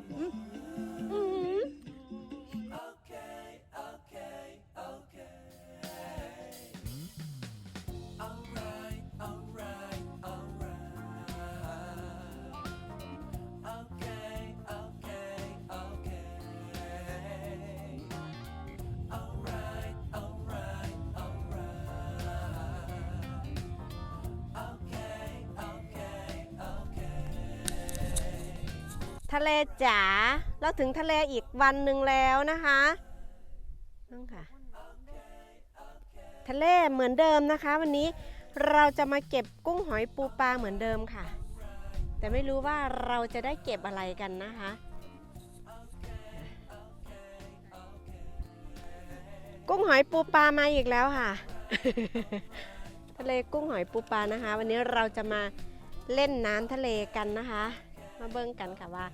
บ ทะเลจ๋าเราถึงทะเลอีกวันหนึ่งแล้วนะคะนั่นค่ะ ทะเลเหมือนเดิมนะคะ วันนี้เราจะมาเก็บกุ้งหอยปูปลาเหมือนเดิมค่ะ แต่ไม่รู้ว่าเราจะได้เก็บอะไรกันนะคะกุ้งหอยปูปลามาอีกแล้วค่ะ ทะเลกุ้งหอยปูปลานะคะ วันนี้เราจะมาเล่นน้ำทะเลกันนะคะ มาเบิ่งกันค่ะว่า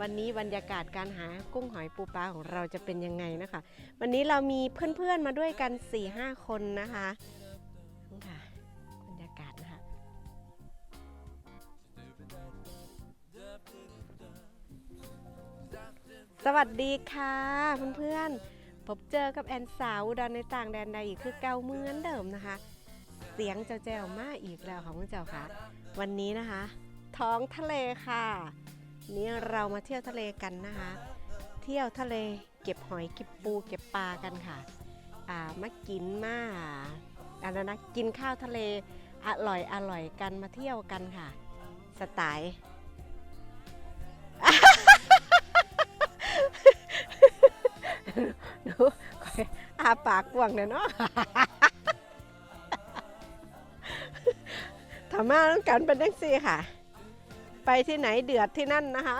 วันนี้บรรยากาศการหากุ้งหอยปูปลาของเราจะเป็นยังไงนะคะ วันนี้เรามีเพื่อนๆมาด้วยกัน4ี่ห้าคนนะคะนี่ค่ะบรรยากาศนะคะสวัสดีค่ะเพื่อนๆพบเจอกับแอนสาวอุดรในต่างแดนใดอีกคือเก่าเหมือนเดิมนะคะ เสียงเจ้าแจวมาอีกแล้วของคุณเจ้าค่ะ วันนี้นะคะ ท้องทะเลค่ะ นี่เรามาเที่ยวทะเลกันนะคะ เที่ยวทะเลเก็บหอยเก็บปูเก็บปลากันค่ะ อ่ามากินมาอันนั้นนะกินข้าวทะเลอร่อยอร่อยกันมาเที่ยวกันค่ะ สไตล์ดูอาปากกว้างเด้เนาะถามาต้องการเป็นแท็กซี่ค่ะ ไปที่ไหนเดือดที่นั่นนะคะ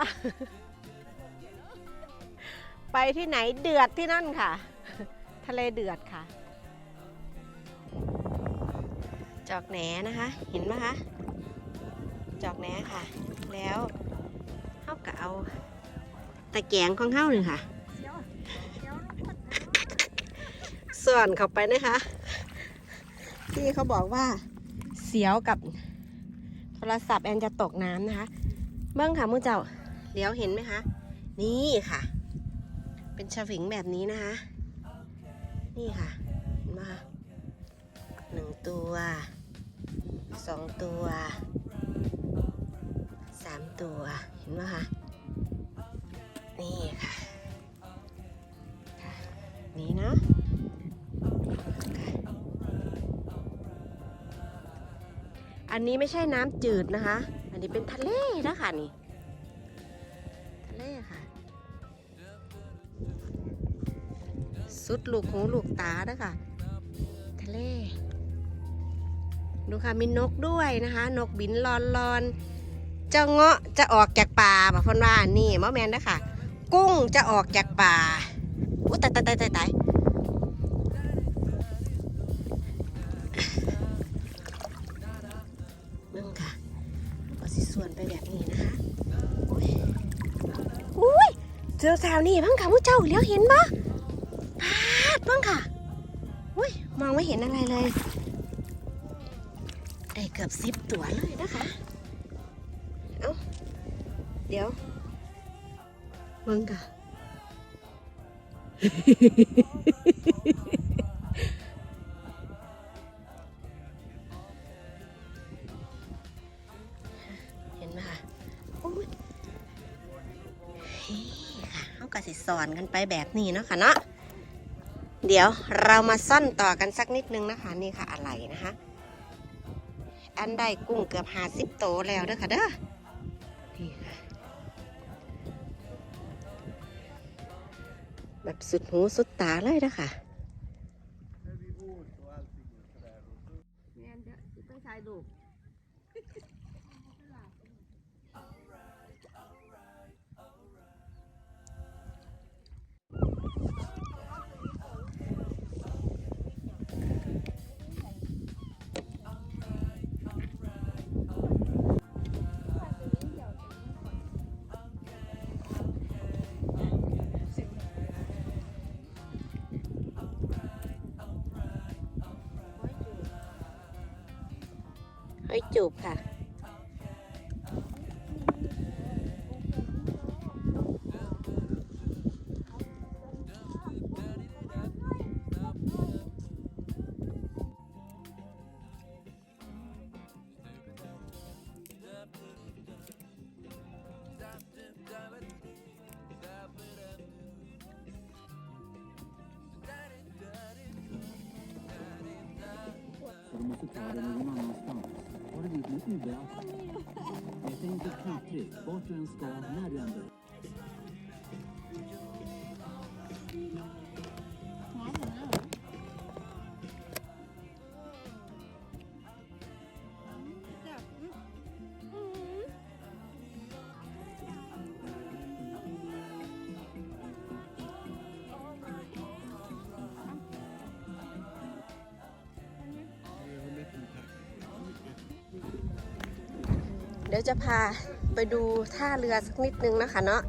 ไปที่ไหนเดือดที่นั่นค่ะ ทะเลเดือดค่ะ จอกแหนนะคะ เห็นไหมคะ จอกแหนค่ะ แล้วเข้ากับเอาตะแกงของเข้าหนึ่งค่ะ ส่วนเข้าไปนะคะ ที่เขาบอกว่าเสียวกับโทรศัพท์แอนจะตกน้ำนะคะ เบิ้งค่ะมือเจ้าเลี้ยวเห็นไหมคะนี่ค่ะ เป็นฉวิงแบบนี้นะคะ นี่ค่ะเห็นไหมคะหนึ่งตัวสองตัวสามตัวเห็นไหมคะนี่ค่ะนี่เนาะอันนี้ไม่ใช่น้ำจืดนะคะ นนี้เป็นทะเลนะคะนี่ ทะเลค่ะ สุดลูกหูลูกตาเด้อค่ะทะเล ดูค่ะมีนกด้วยนะคะ นกบินลอนลอนเจ้าเงาะจะออกจากป่าแบบพนว่านี่มะแมนเด้อค่ะกุ้งจะออกจากป่าอุ้ยตายตายตายตาย เจอแถวนี้บ้างค่ะผู้เจ้าเลี้ยวเห็นปะปาดบ้างค่ะอุ้ยมองไม่เห็นอะไรเลยไอ้เกือบซิบตัวเลยนะคะเอ้าเดี๋ยวเบิ่งค่ะ อนกันไปแบบนี้เนาะค่ะเนาะเดี๋ยวเรามาซ่อนต่อกันสักนิดนึงนะคะ นี่ค่ะอะไรนะคะ อันได้กุ้งเกือบหาสิบโตแล้วเด้อค่ะเด้อนี่ค่ะแบบสุดหูสุดตาเลยนะคะ ว้จูบค่ะ Vamos a escuchar el himno a los padres. Med ubåt? Ett enkelt knapptryck, vart du än ska, när du än vill. เดี๋ยวจะพาไปดูท่าเรือสักนิดนึงนะคะเนาะ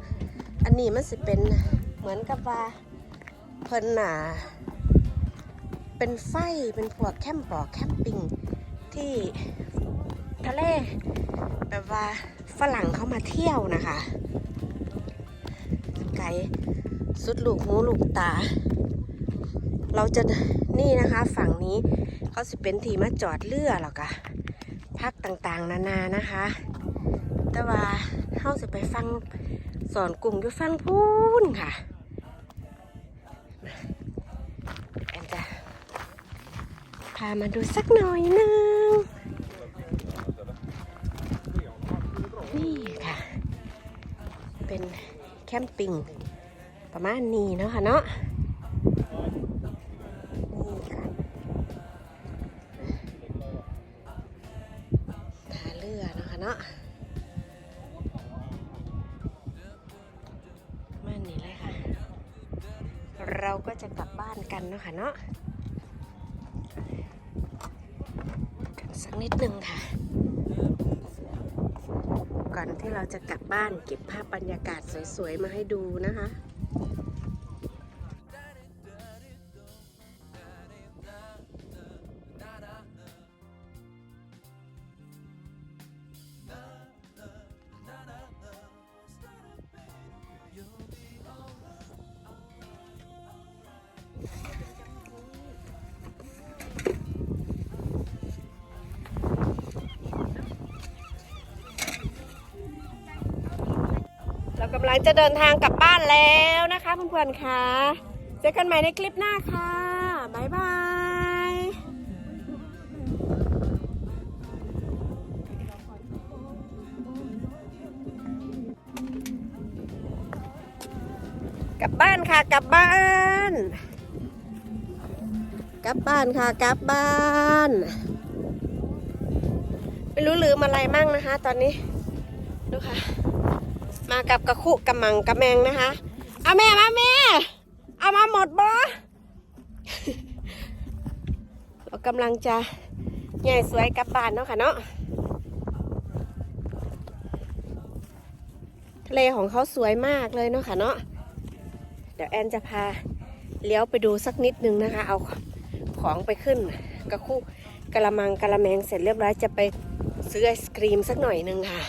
อันนี้มันสิเป็นเหมือนกับว่าเพิ่นหนาเป็นไฟเป็นพวกแคมป์ปอแคมปิ้งที่ทะเลแบบว่าฝรั่งเขามาเที่ยวนะคะ ไกลสุดลูกหูลูกตา เราจะนี่นะคะฝั่งนี้เขาสิเป็นที่มาจอดเรือหรอกะ พักต่างๆ นานานะคะ แต่ว่าเฮาจะไปฟังสอนกลุ่มอยู่ฟังพูนค่ะแอนจะพามาดูสักหน่อยนึงนี่ค่ะ เป็นแคมปิ้งประมาณนี้เนาะค่ะเนาะ เราก็จะกลับบ้านกันเนาะค่ะเนาะสักนิดนึงค่ะ ก่อนที่เราจะกลับบ้านเก็บภาพบรรยากาศสวยๆ มาให้ดูนะคะ กำลังจะเดินทางกลับบ้านแล้วนะคะเพื่อนๆค่ะเจอกันใหม่ในคลิปหน้าค่ะบ๊ายบายกลับบ้านค่ะกลับบ้าน กลับบ้านค่ะกลับบ้านไม่รู้ลืมอะไรมั่งนะคะ ตอนนี้ดูค่ะ มากับกระคุกระมังกระแมงนะคะเอาแม่มาแม่เอามาหมดบ่เรากำลังจะใหญ่สวยกลับบ้านเนาะค่ะเนาะทะเลของเขาสวยมากเลยเนาะค่ะเนาะเดี๋ยวแอนจะพาเลี้ยวไปดูสักนิดนึงนะคะ เอาของไปขึ้นกระคุกระมังกระแมงเสร็จเรียบร้อยจะไปซื้อไอศครีมสักหน่อยนึงค่ะ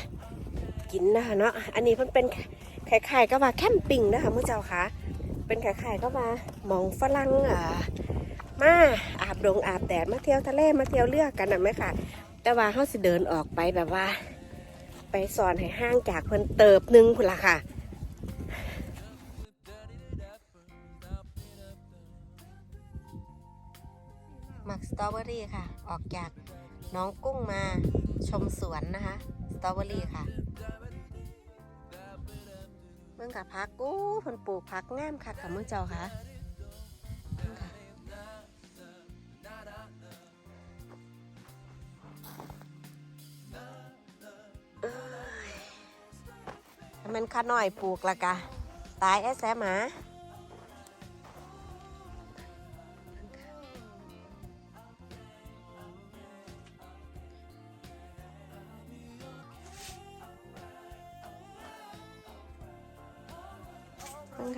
กินนะคะเนาะอันนี้มันเป็นไข่ไข่ก็ว่าแคมปิ้งนะคะเมื่อเจ้าค่ะ เป็นไข่ไข่ก็มามองฝรั่งอ่ามาอาบดงอาบแดดมาเที่ยวทะเลมาเที่ยวเรือกกันนะไหมค่ะ แต่ว่าเขาสิเดินออกไปแบบว่า ไปสอนให้ห้างจากเพิ่นเติบหนึงพุ่นละค่ะหมักสตรอเบอรี่ค่ะ ออกจากน้องกุ้งมาชมสวนนะคะ สตรอเบอรี่ค่ะ เมื่งกับพักกู้เพิ่นปลูกพักงามค่ะกับเมื่อเจ้าค่ะเบิ่งค่ะมันขาน้อยปลูกละกะตายแอสแซหมา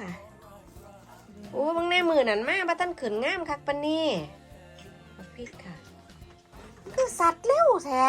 ค่ะ โอ้บางแน่มือนั่นมาบัตันขืนงามคักปานนี่พริกค่ะ คือสัตว์เร็วแท้